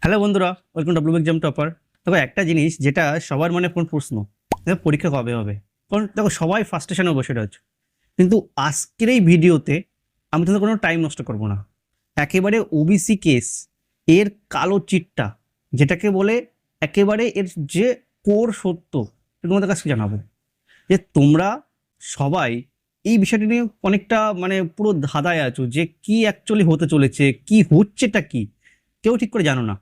Hello বন্ধুরা welcome W exam topper দেখো, একটা জিনিস যেটা সবার মনে কোন প্রশ্ন পরীক্ষা কবে হবে? কারণ দেখো, সবাই ফার্স্টেশনে বসে রয়েছে। কিন্তু আজকের এই ভিডিওতে আমি তোমাদের কোনো টাইম নষ্ট করব না। একেবারে ওবিসি কেস এর কালো চিটটা, যেটাকে বলে একেবারে এর যে কোর সত্য তোমাদের কাছে জানাব। যে তোমরা সবাই এই বিষয়টি নিয়ে অনেকটা মানে পুরো ধাঁধায় আছো যে কি অ্যাকচুয়ালি হতে চলেছে, কি হচ্ছেটা কি? কেউ ঠিক করে জানো না।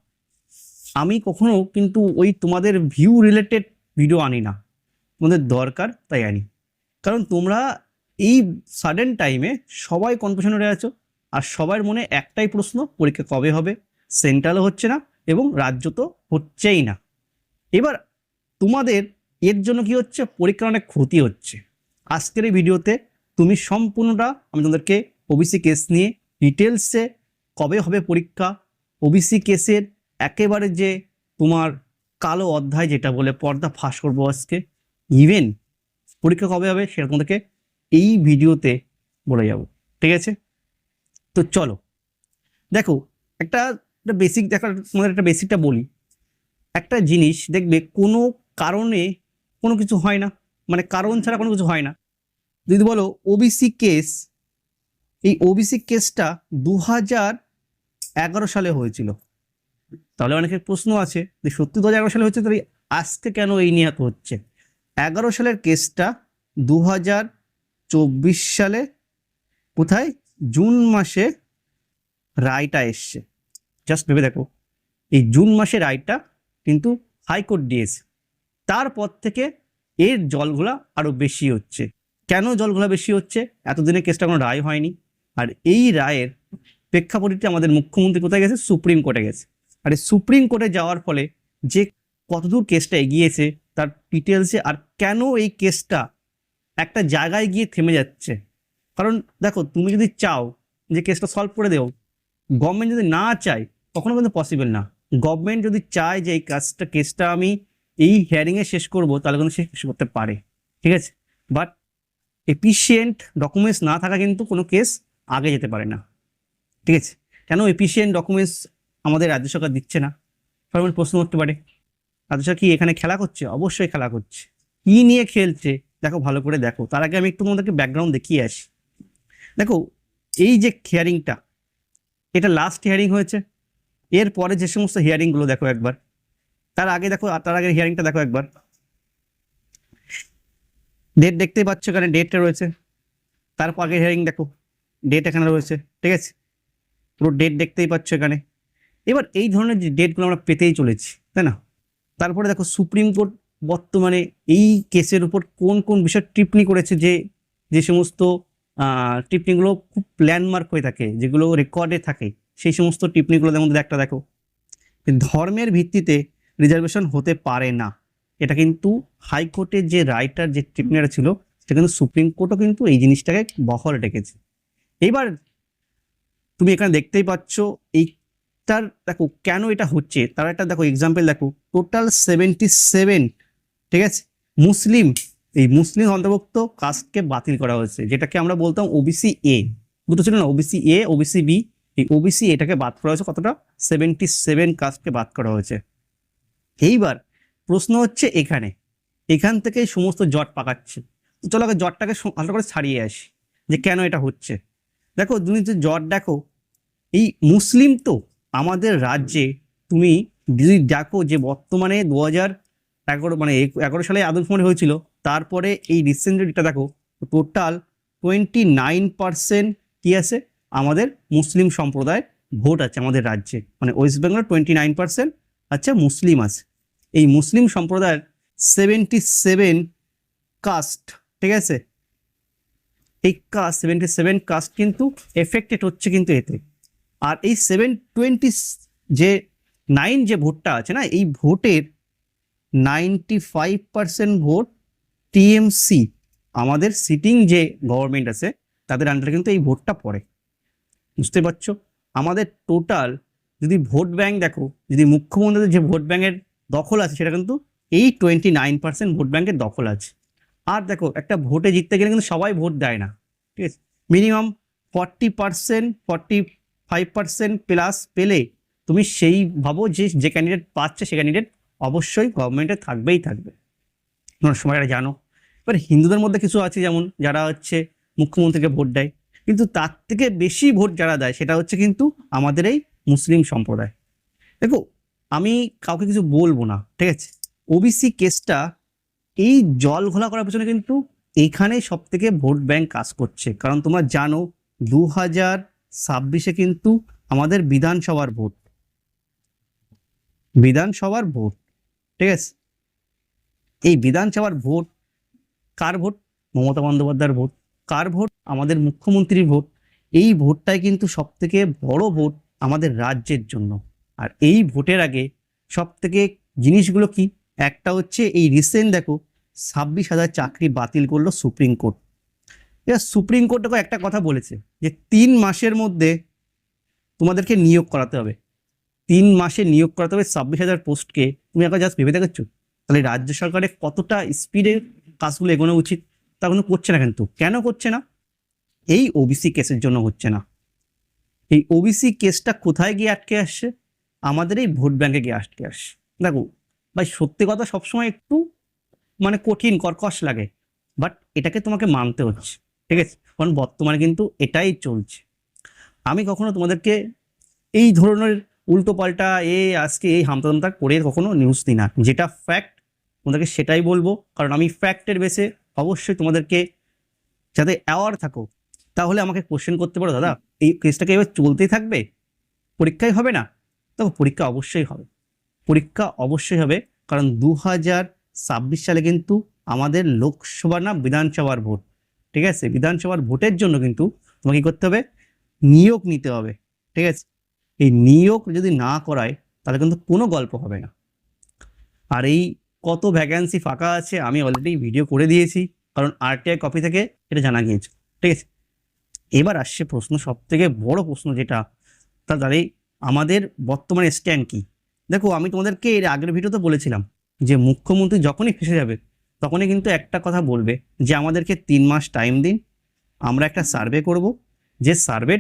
আমি কখনো কিন্তু ওই তোমাদের ভিউ রিলেটেড ভিডিও আনি না। তোমাদের দরকার তাই আনি। কারণ তোমরা এই সাডেন টাইমে সবাই কনফিউশনে রয়ে আছো আর সবার মনে একটাই প্রশ্ন, পরীক্ষা কবে হবে? সেন্ট্রালও হচ্ছে না এবং রাজ্য তো হচ্ছেই না। এবার তোমাদের এর জন্য কি হচ্ছে? পরীক্ষার অনেক ক্ষতি হচ্ছে। আজকের এই ভিডিওতে তুমি সম্পূর্ণটা আমি তোমাদেরকে ওবিসি কেস নিয়ে ডিটেলসে কবে হবে পরীক্ষা ওবিসি কেসের একেবারে যে তোমার কালো অধ্যায় যেটা বলে পর্দা ফাঁস করব আজকে ইভেন পরীক্ষা কবে হবে সেরকম তোমাদেরকে এই ভিডিওতে বলে যাব, ঠিক আছে? তো চলো, দেখো, একটা একটা বেসিক দেখার তোমাদের একটা বেসিকটা বলি। একটা জিনিস দেখবে কোনো কারণে কোনো কিছু হয় না মানে কারণ ছাড়া কোনো কিছু হয় না। যদি বলো ওবিসি কেস এই ওবিসি কেসটা দু হাজার এগারো সালে হয়েছিল। তাহলে অনেকের প্রশ্ন আছে যে সত্যি দু হাজার সালে হচ্ছে তাহলে আজকে কেন এই নিয়ে হচ্ছে? এগারো সালের কেসটা দু হাজার চব্বিশ সালে কোথায়? জুন মাসে রায়টা এসছে। জাস্ট ভেবে দেখো, এই জুন মাসে রায়টা কিন্তু হাইকোর্ট দিয়েছে। তারপর থেকে এর জলগুলা আরও বেশি হচ্ছে। কেন জলগুলা বেশি হচ্ছে? এতদিনে কেসটা কোনো রায় হয়নি। আর এই রায়ের প্রেক্ষাপটে আমাদের মুখ্যমন্ত্রী কোথায় গেছে? সুপ্রিম কোর্টে গেছে। আর সুপ্রিম কোর্টে যাওয়ার ফলে যে কতদূর কেসটা এগিয়েছে, তার ডিটেলসে আর কেন এই কেসটা একটা জায়গায় গিয়ে থেমে যাচ্ছে? কারণ দেখো, তুমি যদি চাও যে কেসটা সলভ করে দেও গভর্নমেন্ট যদি না চায় কখনো কিন্তু পসিবল না। গভর্নমেন্ট যদি চায় যে এই কাজটা, কেসটা আমি এই হিয়ারিংয়ে শেষ করব, তাহলে কিন্তু সে শেষ করতে পারে। ঠিক আছে? বাট এফিসিয়েন্ট ডকুমেন্টস না থাকা কিন্তু কোনো কেস আগে যেতে পারে না। ঠিক আছে? কেন এফিসিয়েন্ট ডকুমেন্টস আমাদের রাজ্য সরকার দিচ্ছে না? সবাই প্রশ্ন করতে পারে। রাজ্য সরকার কি এখানে খেলা করছে? অবশ্যই খেলা করছে। কি নিয়ে খেলছে? দেখো, ভালো করে দেখো। তার আগে আমি একটু তোমাদেরকে ব্যাকগ্রাউন্ড দেখিয়ে আসি। দেখো, এই যে হিয়ারিংটা এটা লাস্ট হিয়ারিং হয়েছে। এরপরে যে সমস্ত হিয়ারিংগুলো দেখো একবার। তার আগে দেখো, তার আগে হিয়ারিংটা দেখো একবার। ডেট দেখতেই পাচ্ছ এখানে ডেটটা রয়েছে। তারপর আগে হিয়ারিং দেখো ডেট এখানে রয়েছে। ঠিক আছে? পুরো ডেট দেখতেই পাচ্ছ এখানে। এবার এই ধরনের যে ডেটগুলো আমরা পেতেই চলেছি তাই না? তারপরে দেখো সুপ্রিম কোর্ট বর্তমানে এই কেসের উপর কোন কোন বিষয় টিপ্পনি করেছে যে যে সমস্ত আহ, টিপ্পনিগুলো খুব ল্যান্ডমার্ক হয়ে থাকে যেগুলো রেকর্ডে থাকে সেই সমস্ত টিপ্পনিগুলোর মধ্যে একটা দেখো। ধর্মের ভিত্তিতে রিজার্ভেশন হতে পারে না। এটা কিন্তু হাইকোর্টের যে রাইটার যে টিপ্পনিটা ছিল সেটা কিন্তু সুপ্রিম কোর্টও কিন্তু এই জিনিসটাকে বহল রেখেছে। এইবার তুমি এখানে দেখতেই পাচ্ছ, এইটার দেখো কেন এটা হচ্ছে? তার একটা দেখো এক্সাম্পল দেখো টোটাল সেভেন্টি সেভেন ঠিক আছে? মুসলিম, এই মুসলিম অন্তর্ভুক্ত কাস্টকে বাতিল করা হয়েছে, যেটাকে আমরা বলতাম ওবিসি এ দুটো ছিল না ওবিসি এ ওবিসি বি এই ওবিসি এটাকে বাদ করা হয়েছে কতটা? সেভেন্টি সেভেন কাস্টকে বাদ করা হয়েছে। এইবার প্রশ্ন হচ্ছে এখানে, এখান থেকে সমস্ত জট পাকাচ্ছে। চলো আগে জটটাকে ভালো করে ছাড়িয়ে আসি, যে কেন এটা হচ্ছে? দেখো, তুমি যে জট দেখো, এই মুসলিম তো আমাদের রাজ্যে তুমি যদি দেখো যে বর্তমানে দু হাজার এগারো মানে এগারো সালে আদমশুমারি হয়েছিল, তারপরে এই রিসেন্ট এটা দেখো টোটাল টোয়েন্টি নাইন পার্সেন্ট কী আছে? আমাদের মুসলিম সম্প্রদায় ভোট আছে আমাদের রাজ্যে মানে West Bengal twenty nine percent আচ্ছা মুসলিম আছে। এই মুসলিম সম্প্রদায়ের সেভেন্টি সেভেন কাস্ট ঠিক আছে? এই কাস্ট সেভেন্টি সেভেন কাস্ট কিন্তু এফেক্টেড হচ্ছে কিন্তু এতে। আর এই সেভেন টোয়েন্টি যে নাইন যে ভোটটা আছে না, এই ভোটের ninety five percent vote TMC আমাদের সিটিং যে গভর্নমেন্ট আছে, তাদের আন্ডারে কিন্তু এই ভোটটা পড়ে। বুঝতে পারছ? আমাদের টোটাল যদি ভোট ব্যাংক দেখো, যদি মুখ্যমন্ত্রীদের যে ভোট ব্যাঙ্কের দখল আছে, সেটা কিন্তু এই টোয়েন্টি নাইন পার্সেন্ট ভোট ব্যাঙ্কের দখল আছে। আর দেখো, একটা ভোটে জিততে গেলে কিন্তু সবাই ভোট দেয় না। ঠিক আছে? Minimum forty percent forty five percent plus পেলে তুমি সেই ভাবো যে যে ক্যান্ডিডেট পাচ্ছে, সে ক্যান্ডিডেট অবশ্যই গভর্নমেন্টে থাকবেই থাকবে। তোমরা সবাই এটা জানো। এবার হিন্দুদের মধ্যে কিছু আছে যেমন, যারা হচ্ছে মুখ্যমন্ত্রীকে ভোট দেয়। কিন্তু তার থেকে বেশি ভোট যারা দেয়, সেটা হচ্ছে কিন্তু আমাদের এই মুসলিম সম্প্রদায়। দেখো, আমি কাউকে কিছু বলব না, ঠিক আছে? ওবিসি কেসটা এই জল ঘোলা করার পেছনে কিন্তু এইখানেই সব থেকে ভোট ব্যাংক কাজ করছে। কারণ তোমরা জানো দু হাজার ছাব্বিশে কিন্তু আমাদের বিধানসভার ভোট। বিধানসভার ভোট, ঠিক আছে? এই বিধানসভার ভোট কার ভোট? মমতা বন্দ্যোপাধ্যায়ের ভোট। কার ভোট? আমাদের মুখ্যমন্ত্রীর ভোট। এই ভোটটাই কিন্তু সব থেকে বড় ভোট আমাদের রাজ্যের জন্য। আর এই ভোটের আগে সব থেকে জিনিসগুলো কি? একটা হচ্ছে এই রিসেন্ট দেখো ছাব্বিশ হাজার চাকরি বাতিল করল সুপ্রিম কোর্ট। এবার সুপ্রিম কোর্ট একটা কথা বলেছে যে তিন মাসের মধ্যে তোমাদেরকে নিয়োগ করাতে হবে। তিন মাসে নিয়োগ করাতে হবে ছাব্বিশ হাজার পোস্টকে। তুমি একবার জাস্ট ভেবে দেখেছ? তাহলে রাজ্য সরকারের কতটা স্পিডে কাজগুলো এগোনো উচিত তা কোনো করছে না কিন্তু। কেন করছে না? এই ওবিসি কেসের জন্য হচ্ছে না। এই ওবিসি কেসটা কোথায় গিয়ে আটকে আসছে? আমাদের এই ভোট ব্যাংকে গিয়ে আটকে আসছে। দেখো, ভাই সত্যি কথা সবসময় একটু মানে কঠিন, কর্কশ লাগে। বাট এটাকে তোমাকে মানতে হচ্ছে। ঠিক আছে? কারণ বর্তমানে কিন্তু এটাই চলছে। আমি কখনো তোমাদেরকে এই ধরনের উল্টো পাল্টা, এ, আজকে এই হামতামতা করে কখনো নিউজ দিই না। যেটা ফ্যাক্ট তোমাদেরকে সেটাই বলব। কারণ আমি ফ্যাক্টের বেসে অবশ্যই তোমাদেরকে যাতে অ্যাওয়ার থাকো, তাহলে আমাকে কোশ্চেন করতে পারো, দাদা, এই কেসটাকে এবার চলতেই থাকবে? পরীক্ষাই হবে না? দেখো, পরীক্ষা অবশ্যই হবে। পরীক্ষা অবশ্যই হবে, কারণ দু হাজার ছাব্বিশ সালে কিন্তু আমাদের লোকসভা না বিধানসভার ভোট, ঠিক আছে? বিধানসভার ভোটের জন্য কিন্তু তোমাকে কী করতে হবে? নিয়োগ নিতে হবে, ঠিক আছে? এই নিয়োগ যদি না করায় তাহলে কিন্তু কোনো গল্প হবে না। আর এই কত ভ্যাকান্সি ফাঁকা আছে আমি অলরেডি ভিডিও করে দিয়েছি, কারণ আরটিআই কপি থেকে এটা জানা গিয়েছে, ঠিক আছে? এবার আসছে প্রশ্ন সব থেকে বড় প্রশ্ন যেটা, তা দাঁড়িয়ে আমাদের বর্তমানে স্ট্যান্ড কি? দেখো, আমি তোমাদেরকে এর আগের ভিডিওতে বলেছিলাম যে মুখ্যমন্ত্রী যখনই ফেসে যাবে, তখনই কিন্তু একটা কথা বলবে যে আমাদেরকে তিন মাস টাইম দিন, আমরা একটা সার্ভে করব, যে সার্ভের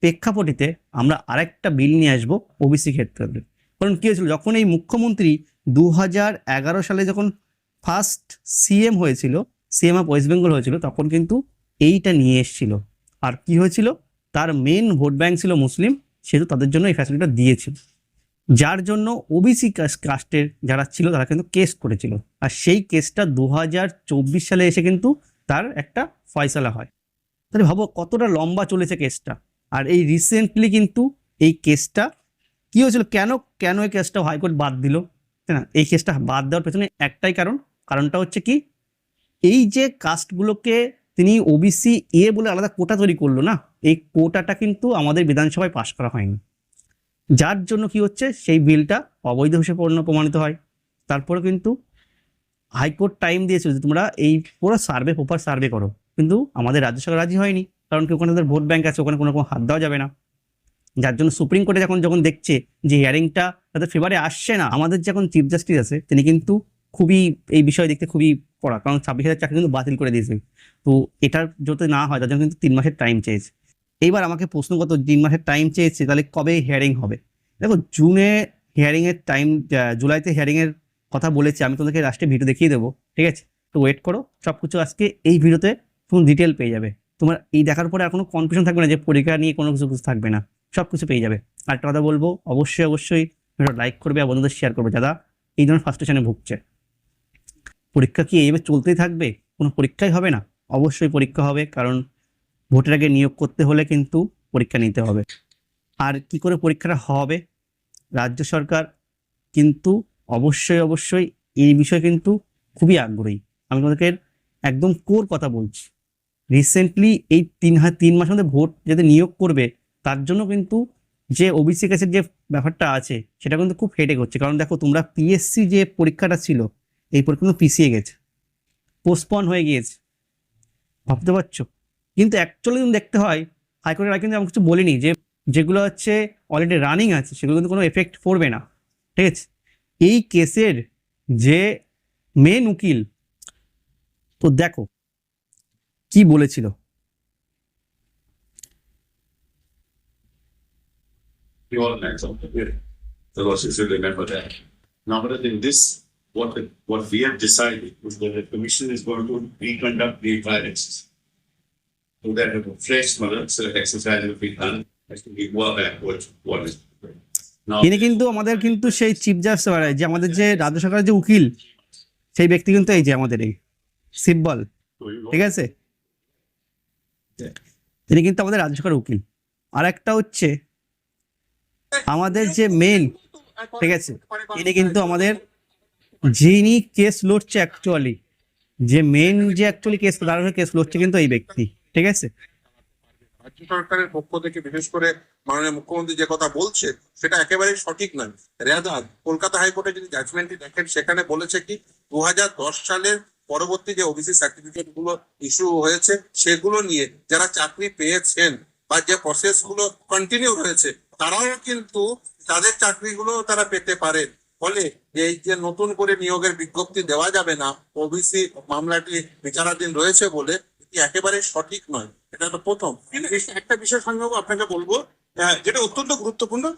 প্রেক্ষাপটিতে আমরা আরেকটা বিল নিয়ে আসব ওবিসি ক্ষেত্রে। কারণ কী হয়েছিল? যখন এই মুখ্যমন্ত্রী দু হাজার এগারো সালে যখন ফার্স্ট সিএম হয়েছিল সিএম অফ ওয়েস্ট বেঙ্গল হয়েছিল, তখন কিন্তু এইটা নিয়ে এসেছিল। আর কি হয়েছিল? তার মেন ভোট ব্যাংক ছিল মুসলিম, সেহেতু তাদের জন্য এই ফ্যাসিলিটিটা দিয়েছিল। যার জন্য ওবিসি কাস্টের যারা ছিল, তারা কিন্তু কেস করেছিল। আর সেই কেসটা দু হাজার চব্বিশ সালে এসে কিন্তু তার একটা ফয়সালা হয়। তাহলে ভাবো কতটা লম্বা চলেছে কেসটা আর এই রিসেন্টলি কিন্তু এই কেসটা কি হয়েছিল? কেন কেন এই কেসটা হাইকোর্ট বাদ দিল? তাই না? এই কেসটা বাদ দেওয়ার পেছনে একটাই কারণ। কারণটা হচ্ছে কি? এই যে কাস্টগুলোকে তিনি ওবিসি এ বলে আলাদা কোটা তৈরি করল না, এই কোটাটা কিন্তু আমাদের বিধানসভায় পাশ করা হয়নি। যার জন্য কি হচ্ছে? সেই বিলটা অবৈধ হিসেবে পণ্য প্রমাণিত হয়। তারপরে কিন্তু হাইকোর্ট টাইম দিয়েছিল যে তোমরা এই পুরো সার্ভে, প্রপার সার্ভে করো। কিন্তু আমাদের রাজ্য সরকার রাজি হয়নি। কারণ কি ওখানে তাদের ভোট ব্যাঙ্ক আছে, ওখানে কোনো রকম হাত দেওয়া যাবে না। যার জন্য সুপ্রিম কোর্টে যখন যখন দেখছে যে হিয়ারিংটা তাদের ফেভারে আসছে না, আমাদের যখন চিফ জাস্টিস আছে, তিনি কিন্তু খুবই এই বিষয় দেখতে খুবই পড়া কারণ ছাব্বিশ হাজার চাকরি কিন্তু বাতিল করে দিয়েছে। তো এটার যাতে না হয়, তার জন্য কিন্তু তিন মাসের টাইম চেয়েছে। এইবার আমাকে প্রশ্নগত তিন মাসের টাইম চেয়েছে, তাহলে কবে হিয়ারিং হবে? দেখো জুনে হিয়ারিংয়ের টাইম জুলাইতে হিয়ারিংয়ের কথা বলেছি, আমি তোমাদেরকে লাস্টে ভিডিও দেখিয়ে দেবো, ঠিক আছে? তো ওয়েট করো সব কিছু আজকে এই ভিডিওতে তুমি ডিটেল পেয়ে যাবে। তোমার এই দেখার পরে আর কোনো কনফিউশন থাকবে না যে পরীক্ষা নিয়ে কোনো কিছু কিছু থাকবে না সব কিছু পেয়ে যাবে। আর একটা কথা বলব, অবশ্যই অবশ্যই ভিডিও লাইক করবে আর বন্ধুদের শেয়ার করবে, যারা এই ধরনের ফার্স্টেশনে ভুগছে। পরীক্ষা কি এইভাবে চলতেই থাকবে? কোনো পরীক্ষাই হবে না? অবশ্যই পরীক্ষা হবে, কারণ ভোটের আগে নিয়োগ করতে হলে কিন্তু পরীক্ষা নিতে হবে। আর কি করে পরীক্ষাটা হবে? রাজ্য সরকার কিন্তু অবশ্যই অবশ্যই এই বিষয়ে কিন্তু খুবই আগ্রহী। আমি তোমাদেরকে একদম কোর কথা বলছি। রিসেন্টলি এই তিন তিন মাসের মধ্যে ভোট যাতে নিয়োগ করবে, তার জন্য কিন্তু যে ওবিসি কেসের যে ব্যাপারটা আছে, সেটা কিন্তু খুব হেডেক হচ্ছে। কারণ দেখো, তোমরা পিএসসি যে পরীক্ষাটা ছিল, এই পরীক্ষা কিন্তু পিছিয়ে গেছে। পোস্টপন হয়ে গিয়েছে। ভাবতে পারছ? কিন্তু অ্যাকচুয়ালি যদি দেখতে হয় হাইকোর্টের আগে কিন্তু আমি কিছু বলিনি যে যেগুলো হচ্ছে অলরেডি রানিং আছে সেগুলো কিন্তু কোনো এফেক্ট পড়বে না, ঠিক আছে? এই কেসের যে মেন উকিল, তো দেখো, কি বলেছিল. So that a fresh so exercise will be done, has to be well back what, is. তিনি কিন্তু আমাদের কিন্তু সেই চিফ জাস্টিস যে আমাদের যে রাজ্য সরকারের যে উকিল সেই ব্যক্তি কিন্তু এই যে আমাদের এই সিব্বল ঠিক আছে? তিনি কিন্তু আমাদের রাজ্য সরকারের উকিল। আর একটা হচ্ছে আমাদের যে মেন ঠিক আছে? তিনি কিন্তু আমাদের যিনি কেস লড়ছে অ্যাকচুয়ালি যে মেন যে অ্যাকচুয়ালি কেস তার কেস লড়ছে কিন্তু এই ব্যক্তি। ঠিক আছে? রাজ্য সরকারের পক্ষ থেকে বিশেষ করে মাননীয় মুখ্যমন্ত্রী যে কথা বলছে, সেটা একেবারেই সঠিক নয়। রেয়াদাদ কলকাতা হাইকোর্টে যদি জাজমেন্টটি দেখেন, সেখানে বলেছে কি দুই হাজার দশ সালের পরবর্তী যে ওবিসি সার্টিফিকেটগুলো ইস্যু হয়েছে, সেগুলো নিয়ে যারা চাকরি পেয়েছেন বা যে প্রসেসগুলো কন্টিনিউ হয়েছে, তারাও কিন্তু তাদের চাকরিগুলো তারা পেতে পারে। ফলে এই যে নতুন করে নিয়োগের বিজ্ঞপ্তি দেওয়া যাবে না ওবিসি মামলাটি বিচারাধীন রয়েছে বলে একেবারে সঠিক নয়? এটা তো প্রথম। একটা বিষয় সঙ্গেও আপনাকে বলব আহ, যেটা অত্যন্ত গুরুত্বপূর্ণ।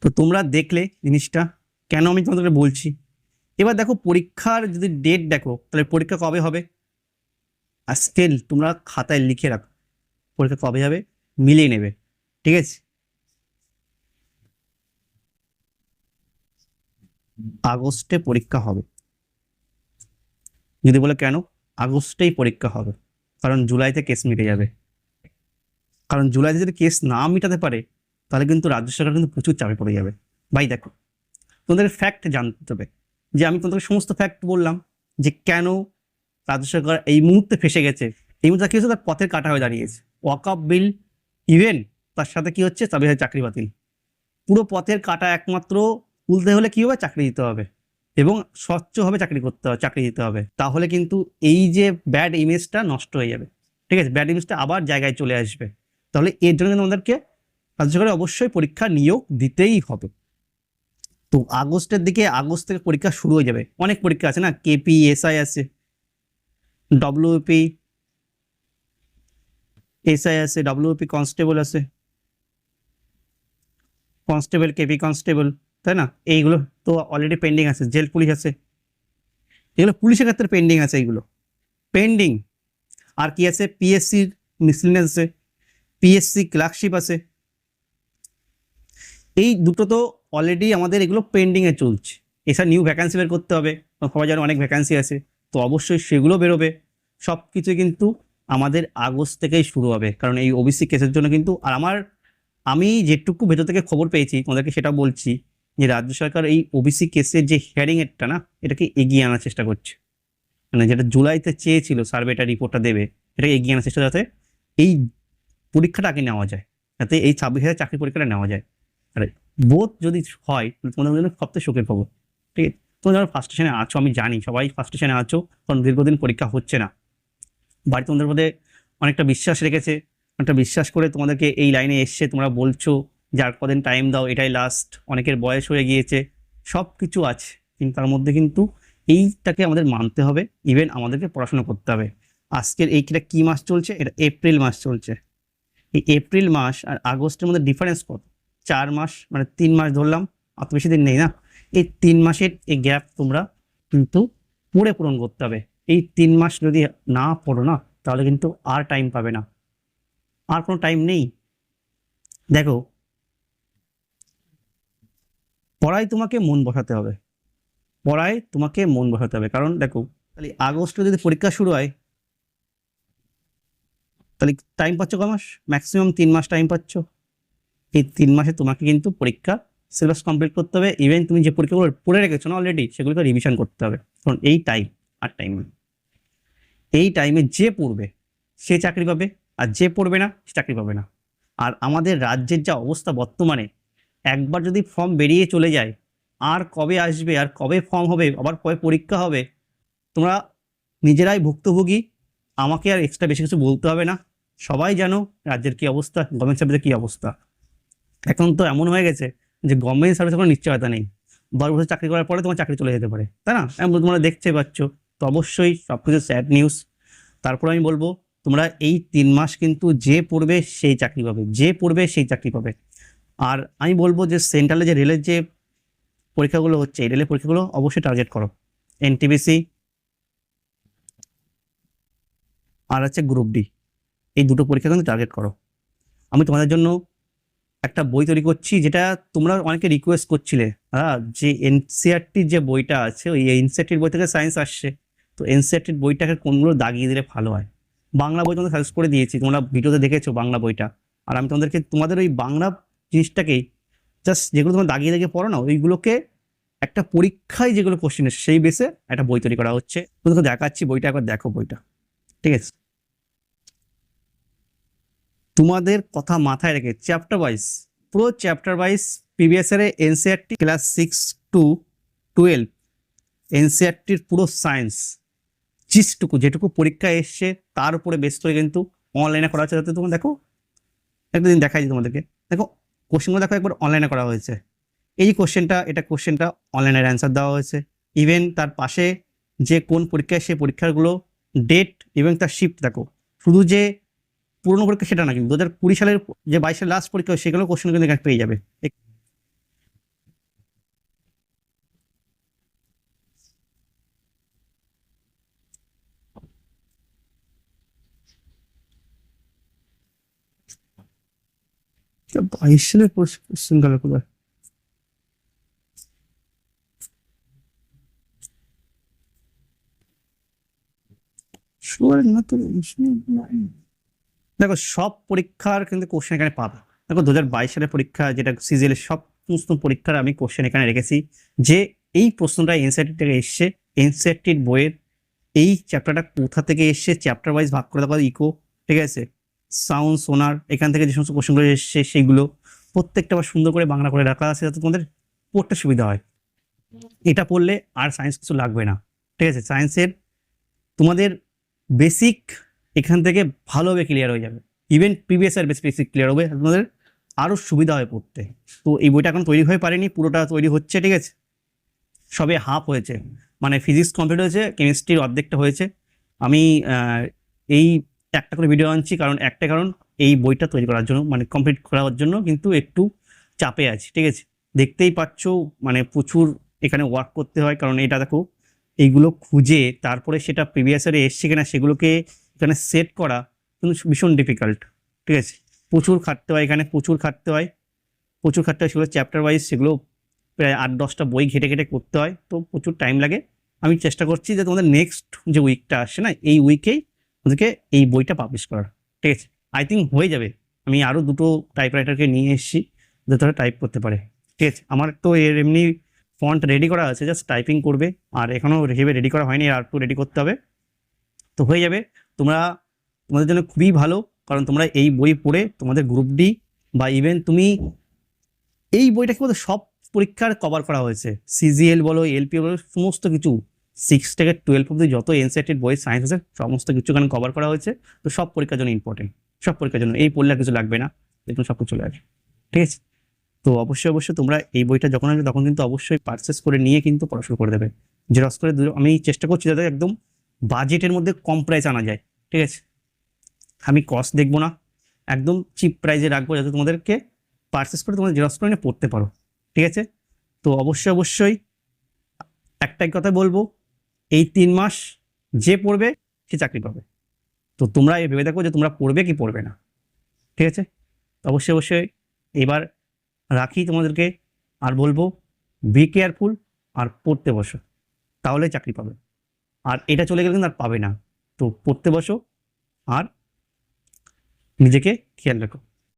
তো তোমরা দেখলে জিনিসটা কেন আমি তোমাদেরকে বলছি? এবার দেখো পরীক্ষার যদি ডেট দেখো তাহলে পরীক্ষা কবে হবে? আর স্টিল তোমরা খাতায় লিখে রাখো। পরীক্ষা কবে হবে? মিলিয়ে নেবে। ঠিক আছে? আগস্টে পরীক্ষা হবে। যদি বলে কেন? আগস্টেই পরীক্ষা হবে। কারণ জুলাইতে কেস মিটে যাবে। কারণ জুলাইতে যদি কেস না মিটাতে পারে, তাহলে কিন্তু রাজ্য সরকার কিন্তু প্রচুর চাপে পড়ে যাবে। ভাই দেখো, তোমাদের ফ্যাক্ট জানতে হবে। যে আমি তোমাদের সমস্ত ফ্যাক্ট বললাম, যে কেন রাজ্য সরকার এই মুহূর্তে ফেসে গেছে, এই মুহূর্তে কি হচ্ছে তার পথের কাটা হয়ে দাঁড়িয়েছে। ওয়াক ওয়াকআপ বিল ইভেন তার সাথে কি হচ্ছে? তবে চাকরি বাতিল। পুরো পথের কাটা একমাত্র তুলতে হলে কি হবে? চাকরি দিতে হবে। এবং স্বচ্ছভাবে চাকরি করতে হবে, চাকরি দিতে হবে। তাহলে কিন্তু এই যে ব্যাড ইমেজটা নষ্ট হয়ে যাবে। ঠিক আছে? ব্যাড ইমেজটা আবার জায়গায় চলে আসবে। তাহলে এর জন্য আমাদেরকে রাজ্য অবশ্যই পরীক্ষা নিয়োগ দিতেই হবে। তো আগস্টের দিকে আগস্ট থেকে পরীক্ষা শুরু হয়ে যাবে। অনেক পরীক্ষা আছে না? কেপি এসআই আছে ডব্লিউপি এসআই আছে ডব্লিউপি কনস্টেবল আছে। কনস্টেবল কেপি কনস্টেবল তাই না? এইগুলো তো অলরেডি পেন্ডিং আছে। জেল, পুলিশ আছে। এগুলো পুলিশের ক্ষেত্রে পেন্ডিং আছে এইগুলো। পেন্ডিং আর কি আছে? পিএসসির মিসলিনেস আছে। পিএসসি ক্লার্কশিপ আছে। এই দুটো তো অলরেডি আমাদের এগুলো পেন্ডিংয়ে চলছে। এছাড়া নিউ ভ্যাকান্সি বের করতে হবে। সবাই জানে অনেক ভ্যাকান্সি আছে। তো অবশ্যই সেগুলো বেরোবে। সব কিছু কিন্তু আমাদের আগস্ট থেকেই শুরু হবে। কারণ এই ওবিসি কেসের জন্য কিন্তু, আর আমার, আমি যেটুকু ভেতর থেকে খবর পেয়েছি, তোমাদেরকে সেটা বলছি। যে রাজ্য সরকার এই ওবিসি কেসের যে হিয়ারিংয়েরটা না, এটাকে এগিয়ে আনার চেষ্টা করছে। মানে যেটা জুলাইতে চেয়েছিল সার্ভেটা রিপোর্টটা দেবে, এটাকে এগিয়ে আনার চেষ্টা যাতে এই পরীক্ষাটা আগে নেওয়া যায়, যাতে এই ছাব্বিশ হাজার চাকরি পরীক্ষাটা নেওয়া যায়। আর বোধ যদি হয় তোমাদের জন্য সবথেকে শোকের খবর। ঠিক আছে? তোমরা যারা ফার্স্ট স্টেশনে আছো, আমি জানি, সবাই ফার্স্ট স্টেশনে আছো, কারণ দীর্ঘদিন পরীক্ষা হচ্ছে না। বাড়ি তোমাদের মধ্যে অনেকটা বিশ্বাস রেখেছে, অনেকটা বিশ্বাস করে তোমাদেরকে এই লাইনে এসছে, তোমরা বলছো যে আর কদিন টাইম দাও, এটাই লাস্ট অনেকের বয়স হয়ে গিয়েছে সব কিছু আছে, কিন্তু তার মধ্যে কিন্তু এইটাকে আমাদের মানতে হবে ইভেন আমাদেরকে পড়াশোনা করতে হবে। আজকের এইটা কী মাস চলছে? এটা এপ্রিল মাস চলছে। এই এপ্রিল মাস আর আগস্টের মধ্যে ডিফারেন্স কত? চার মাস মানে তিন মাস ধরলাম অত বেশি দিন নেই না? এই তিন মাসের এই গ্যাপ তোমরা কিন্তু পড়ে পূরণ করতে হবে। এই তিন মাস যদি না পড়ো না, তাহলে কিন্তু আর টাইম পাবে না। আর কোনো টাইম নেই। দেখো পড়ায় তোমাকে মন বসাতে হবে। পড়ায় তোমাকে মন বসাতে হবে। কারণ দেখো, তাহলে আগস্টে যদি পরীক্ষা শুরু হয়, তাহলে টাইম পাচ্ছ ক মাস? ম্যাক্সিমাম তিন মাস টাইম পাচ্ছ। এই তিন মাসে তোমাকে কিন্তু পরীক্ষা সিলেবাস কমপ্লিট করতে হবে। ইভেন তুমি যে পরীক্ষাগুলো পড়ে রেখেছো না অলরেডি সেগুলোকে রিভিশন করতে হবে। কারণ এই টাইম আর টাইম এই টাইমে যে পড়বে, সে চাকরি পাবে। আর যে পড়বে না, সে চাকরি পাবে না। আর আমাদের রাজ্যের যা অবস্থা বর্তমানে একবার যদি ফর্ম বেরিয়ে চলে যায়, আর কবে আসবে, আর কবে ফর্ম হবে, আবার কবে পরীক্ষা হবে, তোমরা নিজেরাই ভুক্তভোগী। আমাকে আর এক্সট্রা বেশি কিছু বলতে হবে না। সবাই জানো রাজ্যের কি অবস্থা গভর্নমেন্ট সার্ভিসের কী অবস্থা। এখন তো এমন হয়ে গেছে যে গভর্নমেন্ট সার্ভিসে কোনো নিশ্চয়তা নেই। দশ বছর চাকরি করার পরে তোমার চাকরি চলে যেতে পারে, তাই না? তোমরা দেখতে পাচ্ছ। তো অবশ্যই সব কিছু স্যাড নিউজ তারপর আমি বলব, তোমরা এই তিন মাস কিন্তু যে পড়বে সেই চাকরি পাবে, যে পড়বে সেই চাকরি পাবে। আর আমি বলব যে সেন্ট্রালে যে রেলের যে পরীক্ষাগুলো হচ্ছে, এই রেলের পরীক্ষাগুলো অবশ্যই টার্গেট করো। এনটিবিসি আর হচ্ছে গ্রুপ ডি এই দুটো পরীক্ষা কিন্তু টার্গেট করো। আমি তোমাদের জন্য একটা বই তৈরি করছি, যেটা তোমরা অনেকে রিকোয়েস্ট করছিলে। হ্যাঁ যে এনসিআরটির যে বইটা আছে, ওই এনসিআরটির বই থেকে সায়েন্স আসছে। তো এনসিআরটির বইটাকে কোনগুলো দাগিয়ে দিলে ভালো হয়? বাংলা বই তোমাদের সাজেস্ট করে দিয়েছি, তোমরা ভিডিওতে দেখেছ বাংলা বইটা। আর আমি তোমাদেরকে, তোমাদের ওই বাংলা জিনিসটাকেই জাস্ট যেগুলো তোমরা দাগিয়ে দাগিয়ে পড়ো না, ওইগুলোকে একটা পরীক্ষায় যেগুলো কোশ্চেন এসে সেই বেসে একটা বই তৈরি করা হচ্ছে। তোমাকে দেখাচ্ছি, বইটা একবার দেখো বইটা। ঠিক আছে? তোমাদের কথা মাথায় রেখে চ্যাপ্টার ওয়াইজ পুরো চ্যাপ্টার ওয়াইজ প্রিভিয়াস ইয়ারে NCERT class six to twelve এনসিআরটির পুরো সায়েন্স জিসটুকু যেটুকু পরীক্ষা এসছে, তার উপরে বেস করে কিন্তু অনলাইনে করা হচ্ছে। যাতে তোমরা দেখো একটা দিন দেখাই তোমাদেরকে। দেখো কোশ্চেনগুলো দেখো একবার অনলাইনে করা হয়েছে। এই কোশ্চেনটা এটা কোশ্চেনটা অনলাইনের অ্যান্সার দেওয়া হয়েছে। ইভেন তার পাশে যে কোন পরীক্ষায় সে পরীক্ষাগুলো ডেট এবং তার শিফট দেখো। শুধু যে পুরনো পরীক্ষা সেটা না, কিন্তু দু হাজার কুড়ি সালের যে বাইশের লাস্ট পরীক্ষা, সেগুলো কোশ্চেন কিন্তু পেয়ে যাবে। বাইশ কোশ্চেন গেল কোথায়? দেখো, সব পরীক্ষার কিন্তু কোশ্চেন এখানে পাবে। দেখো দু হাজার বাইশ সালের পরীক্ষা, যেটা সিজিএল এর সব সমস্ত পরীক্ষার আমি কোশ্চেন এখানে রেখেছি। যে এই প্রশ্নটা এনসিআরটি থেকে এসছে এনসিআরটির বইয়ের এই চ্যাপ্টারটা কোথা থেকে এসছে? চ্যাপ্টার ওয়াইজ ভাগ করে দেওয়া ইকো ঠিক আছে? সাউন্ড সোনার এখান থেকে যে সমস্ত কোশ্চেনগুলো এসছে সেইগুলো প্রত্যেকটা আবার সুন্দর করে বাংলা করে রাখা আছে যাতে তোমাদের পড়তে সুবিধা হয়। এটা পড়লে আর সায়েন্স কিছু লাগবে না। ঠিক আছে? সায়েন্সের তোমাদের বেসিক এখান থেকে ভালোভাবে ক্লিয়ার হয়ে যাবে। Even previous year basic clear হবে তোমাদের আরও সুবিধা হয় পড়তে। তো এই বইটা এখন তৈরি হয়ে পারেনি, পুরোটা তৈরি হচ্ছে, ঠিক আছে? সবে হাফ হয়েছে। মানে ফিজিক্স কমপ্লিট হয়েছে কেমিস্ট্রির অর্ধেকটা হয়েছে। আমি এই একটা করে ভিডিও আনছি, কারণ একটা কারণ এই বইটা তৈরি করার জন্য মানে কমপ্লিট করার জন্য কিন্তু একটু চাপে আছি, ঠিক আছে? দেখতেই পাচ্ছ মানে প্রচুর এখানে ওয়ার্ক করতে হয়, কারণ এটা দেখো, এইগুলো খুঁজে তারপরে সেটা প্রিভিয়াস ইয়ারে এসছে কিনা সেগুলোকে এখানে সেট করা কিন্তু ভীষণ ডিফিকাল্ট ঠিক আছে? প্রচুর খাটতে হয় এখানে, প্রচুর খাটতে হয়। প্রচুর খাটতে হয়, সেগুলো চ্যাপ্টার ওয়াইজ সেগুলো প্রায় আট, দশটা বই ঘেটে ঘেটে করতে হয়, তো প্রচুর টাইম লাগে। আমি চেষ্টা করছি যে তোমাদের নেক্সট যে উইকটা আসছে না, এই উইকেই ওদেরকে এই বইটা পাবলিশ করার। ঠিক আছে? আই থিঙ্ক হয়ে যাবে। আমি আরও দুটো টাইপরাইটারকে নিয়ে এসেছি, যাতে তারা টাইপ করতে পারে। ঠিক আছে? আমার তো এর এমনি ফন্ট রেডি করা আছে জাস্ট টাইপিং করবে। আর এখনও হিসেবে রেডি করা হয়নি, আর একটু রেডি করতে হবে। তো হয়ে যাবে। তোমরা, তোমাদের জন্য খুবই ভালো, কারণ তোমরা এই বই পড়ে তোমাদের গ্রুপ ডি বা ইভেন তুমি এই বইটা কি বলতো সব পরীক্ষার কভার করা হয়েছে। সিজিএল বলো এলপি বলো, সমস্ত কিছু। সিক্স থেকে টুয়েলভ অব্দি যত এনসিআরটির বই সায়েন্স আছে, সমস্ত কিছু এখানে কভার করা হয়েছে। তো সব পরীক্ষার জন্য ইম্পর্টেন্ট সব পরীক্ষার জন্য। এই পড়লে আর কিছু লাগবে না, দেখুন সব কিছু চলে আসবে। ঠিক আছে? তো অবশ্যই অবশ্যই তোমরা এই বইটা যখন আসবে, তখন কিন্তু অবশ্যই পারচেস করে নিয়ে কিন্তু পড়াশোনা করে দেবে। জেরক্স করে আমি চেষ্টা করছি যাতে একদম বাজেটের মধ্যে কম প্রাইস আনা যায়। ঠিক আছে? আমি কস্ট দেখব না, একদম চিপ প্রাইসে রাখব যাতে তোমাদেরকে পারচেস করে তোমাদের জেরক্স করে নিয়ে পড়তে পারো। ঠিক আছে? তো অবশ্যই অবশ্যই একটাই কথা বলব এই তিন মাস যে পড়বে, সে চাকরি পাবে। তো তোমরা এই ভেবে দেখো যে তোমরা পড়বে কি পড়বে না। ঠিক আছে? অবশ্যই অবশ্যই এবার রাখি তোমাদেরকে আর বলব বি কেয়ারফুল আর পড়তে বসো। তাহলে চাকরি পাবে। আর এটা চলে গেলে কিন্তু আর পাবে না। তো পড়তে বসো আর নিজেকে খেয়াল রাখো।